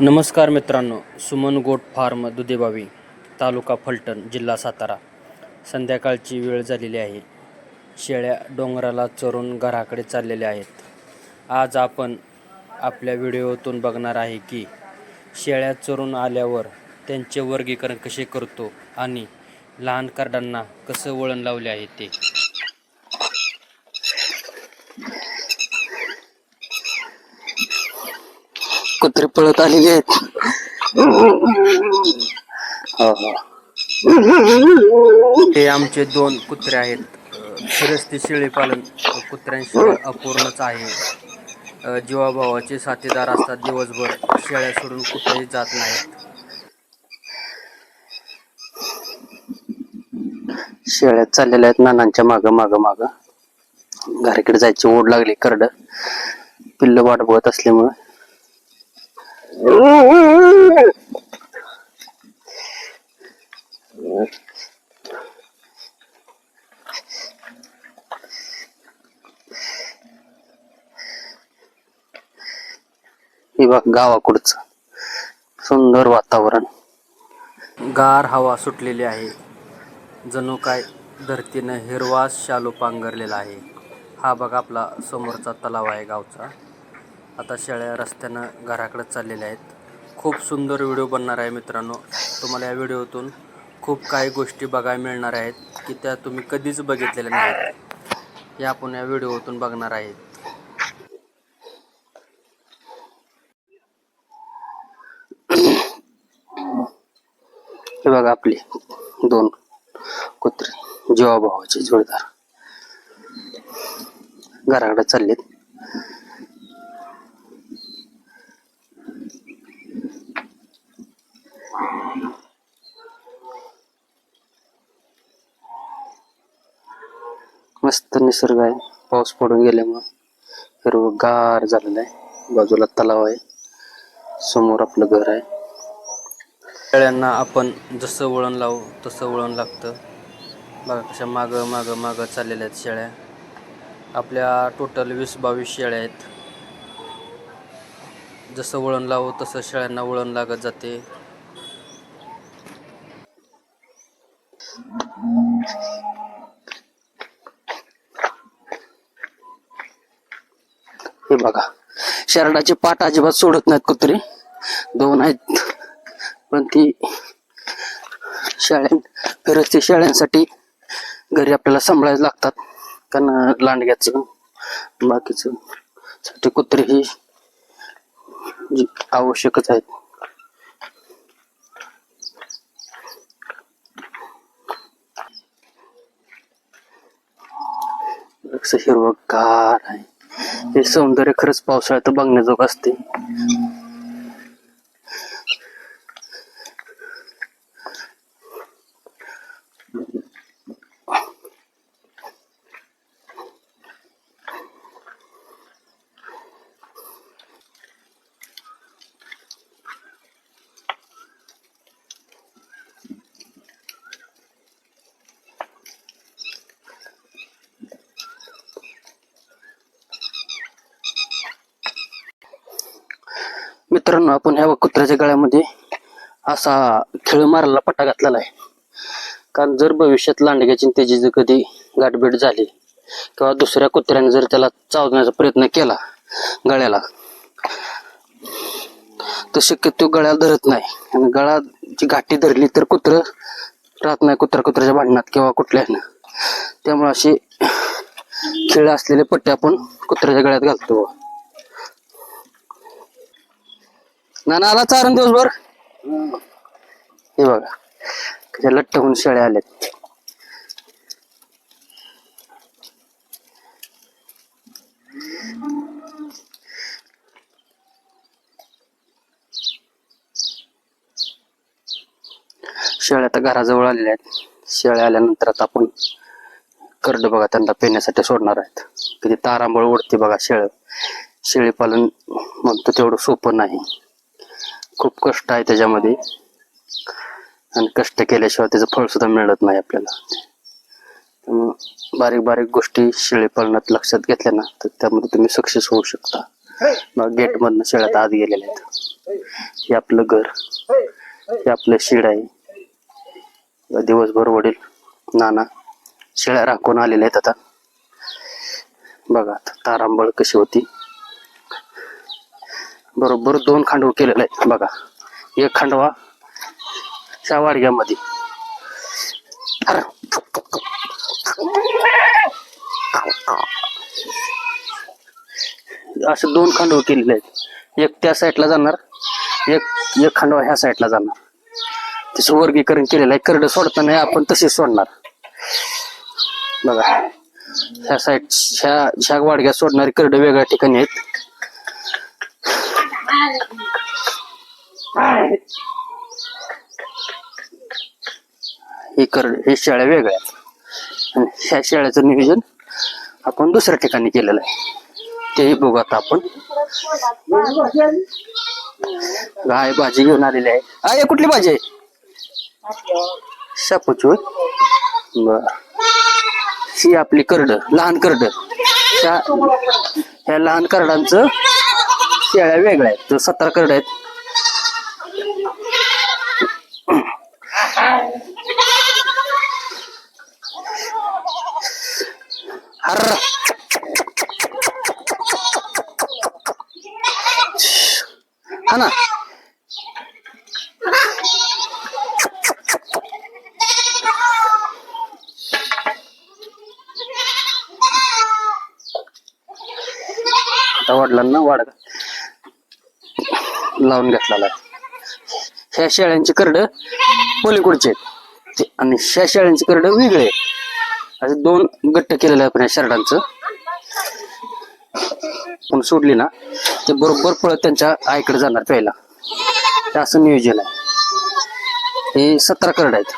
नमस्कार मित्रांनो Suman goat farm दुधेबावी तालुका फलटण जिल्हा सातारा. संध्याकाळची वेळ झालेली आहे. शेळ्या डोंगराला चरून घराकडे चाललेल्या आहेत. आज आपण आपल्या व्हिडिओतून बघणार आहे की शेळ्या चरून आल्यावर त्यांचे वर्गीकरण कसे करतो आणि लहान कार्डांना कसं वळण लावले आहे ते. कुत्रे पळत आलेले आहेत. हो हो. हे आमचे दोन कुत्रे आहेत. अ, फिरस्ती शेळी पालन कुत्र्यांशिवाय अपूर्णच आहे. जीवाभावाचे साथीदार असतात दिवसभर. शेळ्या सोडून कुठेही जात नाहीत. शेळ्या चाललेल्या आहेत नानांच्या माग माग माग. घराकडे जायची ओढ लागली करड. पिल्ल वाट बघत असल्यामुळे. बघ गावाकडचं सुंदर वातावरण. गार हवा सुटलेली आहे. जणू काय धरतीनं हिरवा शालू पांघरलेला आहे. हा बघा आपला समोरचा तलाव आहे गावचा. आता शेळ्या रस्त्यानं घराकडे चाललेल्या आहेत. खूप सुंदर व्हिडिओ बनणार आहे मित्रांनो. तुम्हाला या व्हिडिओतून खूप काही गोष्टी बघायला मिळणार आहेत की त्या तुम्ही कधीच बघितलेल्या नाहीत. या आपण या व्हिडिओतून बघणार आहेत. हे बघा आपले दोन कुत्रे जीवाभावाचे जोडदार. घराकडे चाललेत. मस्त निसर्ग आहे. पाऊस पडून गेल्यामुळं हिरव गार झालेलं आहे. बाजूला तलाव आहे. समोर आपलं घर आहे. शेळ्यांना आपण जसं वळण लावू तसं वळण लागतं. बघा कशा मागं मागं मागं चाललेल्या आहेत शेळ्या. आपल्या टोटल वीस बावीस शेळ्या आहेत. जसं वळण लावू तसं शेळ्यांना वळण लागत जाते. बघा. शरडाचे पाठ अजिबात सोडत नाहीत कुत्रे. दोन आहेत. पण ती शाळ्यां फिरस्ती शाळांसाठी घरी आपल्याला सांभाळायला लागतात. कारण लांडग्याचं बाकीचं साठी कुत्रे ही आवश्यकच आहेत. हिरवगार आहे. हे सौंदर्य खरंच पावसाळ्यात बघण्याजोग असते. मित्रांनो आपण ह्या कुत्र्याच्या गळ्यामध्ये असा खेळ मारायला पट्टा घातलेला आहे. कारण जर भविष्यात लांडग्याची त्याची जर कधी गाठभेट झाली किंवा दुसऱ्या कुत्र्याने जर त्याला चावण्याचा प्रयत्न केला गळ्याला तर शक्यतो गळ्याला धरत नाही. आणि गळाची घाटी धरली तर कुत्र राहत नाही कुत्रा कुत्र्याच्या भांडणात किंवा कुठल्या त्यामुळे असे खेळ असलेले पट्टे आपण कुत्र्याच्या गळ्यात घालतो. नाना आला चारण दिवसभर? हे बघा त्याच्या लठ्ठ होऊन शेळ्या आल्यात. शेळ्या आता घराजवळ आलेल्या आहेत. शेळ्या आल्यानंतर आता आपण करड बघा त्यांना पेण्यासाठी सोडणार आहेत. किती तारांबळ उडते बघा शेळ. शेळी पालन म्हणतो तेवढं सोपं नाही. खूप कष्ट आहे त्याच्यामध्ये. आणि कष्ट केल्याशिवाय त्याचं फळ सुद्धा मिळत नाही आपल्याला. त्यामुळं बारीक बारीक गोष्टी शेळी पालनात लक्षात घेतल्या ना तर त्यामध्ये तुम्ही सक्सेस होऊ शकता. मग गेटमधनं शेळ्यात आत गेलेल्या आहेत. हे आपलं घर हे आपलं शेड आहे. दिवसभर वडील नाना शेळ्या राखून आलेल्या आहेत आता. बघा आता तारांबळ कशी होती. बरोबर दोन खांडव केलेलं आहे. बघा एक खांडवा त्या वाडग्यामध्ये. असे दोन खांडव केलेले आहेत. एक त्या साईडला जाणार एक एक खांडवा ह्या साईडला जाणार. त्याचं वर्गीकरण केलेलं आहे. करडं सोडताना आपण तसेच सोडणार. बघा ह्या साईड ह्या ह्या वाडग्या सोडणारी करडं वेगळ्या ठिकाणी आहेत. हे कर हे शेळ्या वेगळ्या आणि ह्या शेळ्याचं नियोजन आपण दुसऱ्या ठिकाणी केलेलं आहे. तेही बघू आता आपण. गाय भाजी घेऊन आलेली आहे. अरे कुठली भाजी आहे? शापूची होय? बर. ही आपली करड लहान करड. ह्या लहान करडांचं शेळ्या वेगळ्या आहेत. तर सतरा करड आहेत. हा ना. आता वडिलांना वाढ लावून घेतलेला आहे. ह्या शेळ्यांची करड पलीकडचे आहेत. ते- आणि ह्या शेळ्यांची करड वेगळे आहेत. असे दोन गट्ट केलेले आहेत आपण या शर्टांचं पण सोडली ना ते बरोबर पळत त्यांच्या आईकडे जाणार प्यायला ते असं नियोजन आहे. हे सतरा करड आहेत.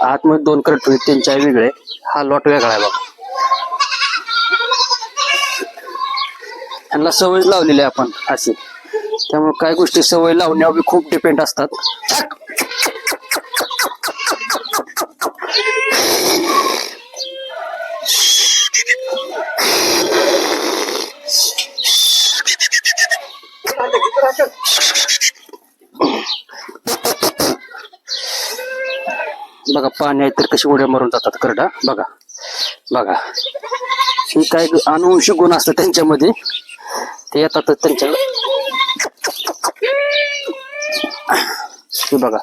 आतमध्ये दोन करड त्यांच्या वेगळे हा लॉट वेगळा आहे बघा. त्यांना सवय लावलेली आहे आपण अशी. त्यामुळे काही गोष्टी सवय लावण्यावर खूप डिपेंड असतात. बघा पाणी आहे तर कशी उड्या मारून जातात करडा. बघा बघा. ही काय अनुवंशिक गुण असतात त्यांच्यामध्ये. ते येतातच त्यांच्या हे बघा.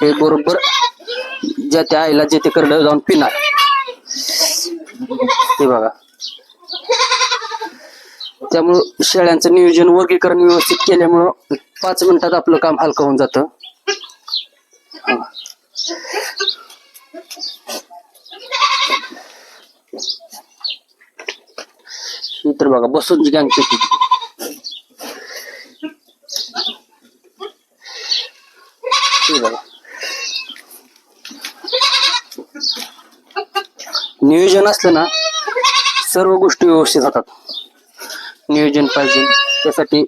हे बरोबर ज्या त्या आईला जे ते करडं जाऊन पिणार. हे बघा. त्यामुळं शेळ्यांचं नियोजन वर्गीकरण व्यवस्थित केल्यामुळं पाच मिनिटात आपलं काम हलकं होऊन जातं. ही तर बघा बसून जी गँग बघा. नियोजन असलं ना सर्व गोष्टी व्यवस्थित होतात. नियोजन पाहिजे त्यासाठी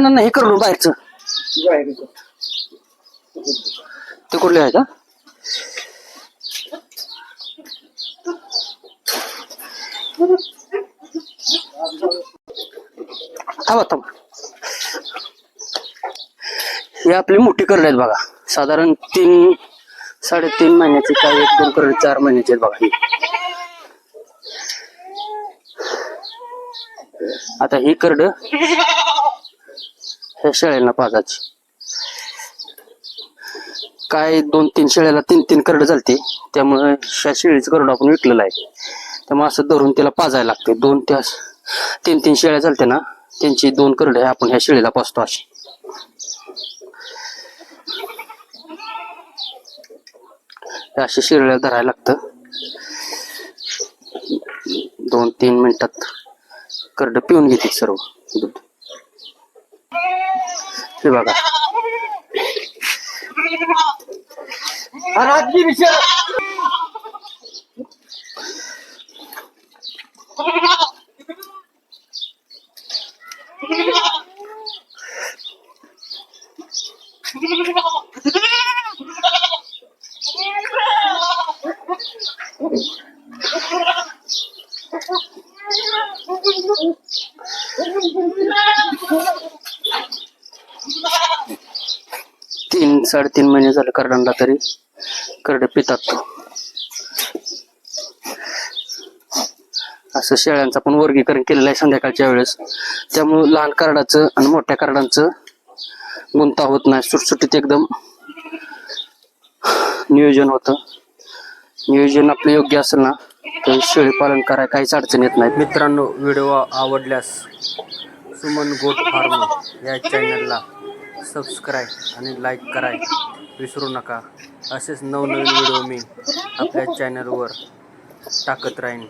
ना ना हे करू बाहेरचं. ते कुठले आहे का थांबा थांबा. हे आपली मोठी करड आहेत बघा. साधारण तीन साडेतीन महिन्याची काही एक दोन करड चार महिन्याची आहेत बघा. ही आता ही करड शेळ्यांना पाजायची. काय दोन तीन शेळ्याला तीन तीन करड चालते त्यामुळे ह्या शेळीचं करड आपण विकलेलं आहे. त्यामुळे असं धरून त्याला पाजायला लागते दोन त्या तीन तीन शेळ्या चालते ना त्यांची दोन करडे आपण ह्या शेळीला पाजतो अशी. अशी शिरड्या धरायला लागतं. दोन तीन मिनिटात करड पिऊन घेते सर्व. दूध つばが。あら、きびしゃ साडेतीन महिने झाले करडांना तरी. करडे पितात तो. असं शेळ्यांचं पण वर्गीकरण केलेलं आहे संध्याकाळच्या वेळेस. त्यामुळं लहान कार्डाचं आणि मोठ्या कार्डांचं गुंता होत नाही. सुटसुटीत एकदम नियोजन होतं. नियोजन आपलं योग्य असेल ना तर शेळी पालन करायला काहीच अडचण येत नाही. मित्रांनो व्हिडिओ आवडल्यास सुमन गोट फार्म या चॅनलला सबस्क्राईब आणि लाईक कराय विसरू नका. असेच नवनवीन व्हिडिओ मी आपल्या चॅनलवर टाकत राहीन.